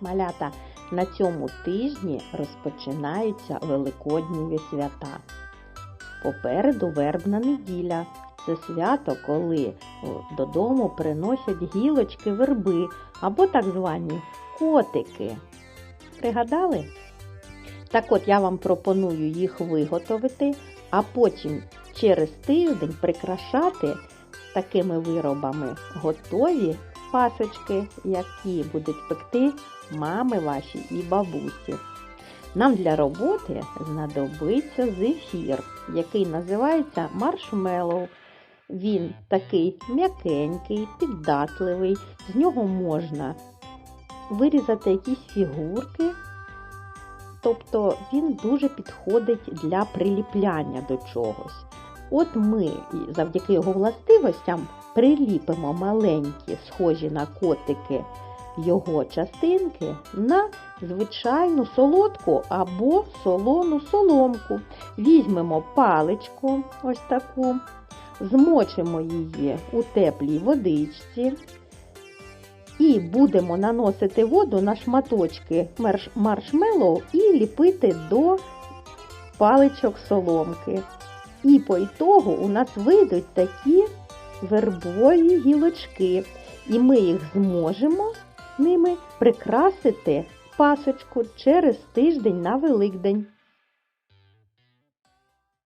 Малята, на цьому тижні розпочинаються великодні свята. Попереду вербна неділя. Це свято, коли додому приносять гілочки верби або так звані котики. Пригадали? Так от я вам пропоную їх виготовити, а потім через тиждень прикрашати такими виробами готові пасочки, які будуть пекти мами ваші і бабусі. Нам для роботи знадобиться зефір, який називається маршмеллоу. Він такий м'якенький, піддатливий, з нього можна вирізати якісь фігурки, тобто він дуже підходить для приліпляння до чогось. От ми завдяки його властивостям приліпимо маленькі, схожі на котики його частинки на звичайну солодку або солону соломку. Візьмемо паличку, ось таку, змочимо її у теплій водичці і будемо наносити воду на шматочки марш- маршмеллоу і ліпити до паличок соломки. І по ітогу у нас вийдуть такі вербові гілочки, і ми їх зможемо ними прикрасити пасочку через тиждень на Великдень.